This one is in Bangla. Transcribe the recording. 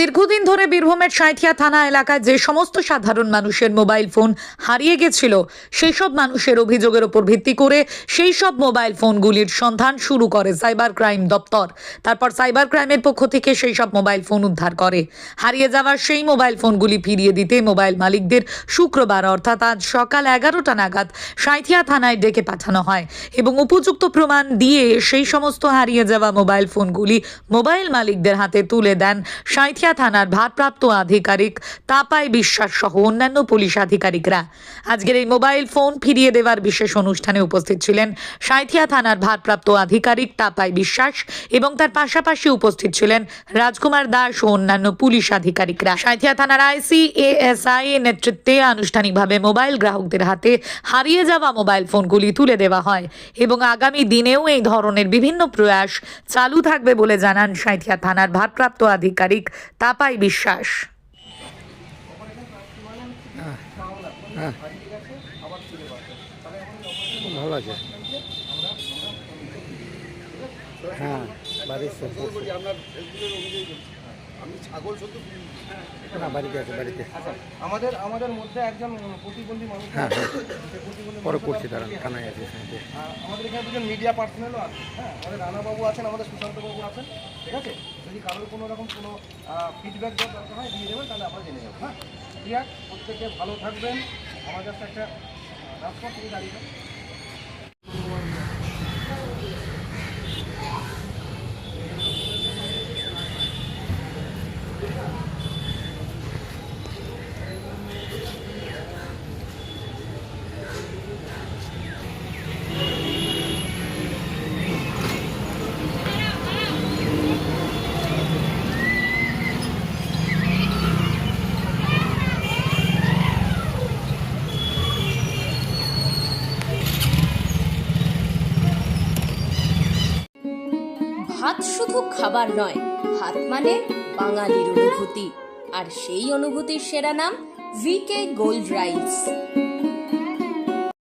দীর্ঘদিন ধরে বীরভূমের সাঁইথিয়া থানা এলাকায় যে সমস্ত সাধারণ মানুষের মোবাইল ফোন হারিয়ে গেছিল সেই সব মানুষের অভিযোগের ওপর ভিত্তি করে সেই সব মোবাইল ফোনগুলির সন্ধান শুরু করে সাইবার ক্রাইম দপ্তর। তারপর সাইবার ক্রাইমের পক্ষ থেকে সেই সব মোবাইল ফোন উদ্ধার করে। হারিয়ে যাওয়া সেই মোবাইল ফোনগুলি ফিরিয়ে দিতে মোবাইল মালিকদের শুক্রবার, অর্থাৎ আজ সকাল এগারোটা নাগাদ, সাঁইথিয়া থানায় ডেকে পাঠানো হয় এবং উপযুক্ত প্রমাণ দিয়ে সেই সমস্ত হারিয়ে যাওয়া মোবাইল ফোনগুলি মোবাইল মালিকদের হাতে তুলে দেন সাঁইথিয়া থানার ভারপ্রাপ্ত আধিকারিক তাপাই বিশ্বাস সহ অন্যান্য পুলিশ আধিকারিকরা। আজকের এই মোবাইল ফোন ফিরিয়ে দেওয়ার বিশেষ অনুষ্ঠানে উপস্থিত ছিলেন সাঁইথিয়া থানার ভারপ্রাপ্ত আধিকারিক তাপাই বিশ্বাস এবং তার পাশাপাশি উপস্থিত ছিলেন রাজকুমার দাস ও অন্যান্য পুলিশ আধিকারিকরা। সাঁইথিয়া থানার আইসি, এএসআই নেতৃত্বে আনুষ্ঠানিকভাবে মোবাইল গ্রাহকদের হাতে হারিয়ে যাওয়া মোবাইল ফোনগুলি তুলে দেওয়া হয় এবং আগামী দিনেও এই ধরনের বিভিন্ন প্রয়াস চালু থাকবে বলে জানান সাঁইথিয়া থানার ভারপ্রাপ্ত আধিকারিক তাপাই বিশ্বাস। হ্যাঁ ভালো আছে হ্যাঁ বাড়ির সব আমি ছাগল শুধু না বাড়িতে আছে বাড়িতে। আমাদের আমাদের মধ্যে একজন প্রতিবন্ধী মানুষ হ্যাঁ হ্যাঁ। পরে করছি তারা থানায় আছে। আমাদের এখানে দুজন মিডিয়া পার্সোনালও আছে হ্যাঁ আমাদের রানাবাবু আছেন আমাদের সুশান্তবাবু আছেন ঠিক আছে? যদি কারোর কোনো রকম কোনো ফিডব্যাক দেওয়ার দরকার হয় দিয়ে দেবেন তাহলে আমরা জেনে যাব হ্যাঁ? ঠিক আছে প্রত্যেকে ভালো থাকবেন আমার কাছে একটা রাজপথ থেকে দাঁড়িয়ে ভাত শুধু খাবার নয়, হাত মানে বাঙালির অনুভূতি। আর সেই অনুভূতির সেরা নাম ভিকে গোল্ড রাইস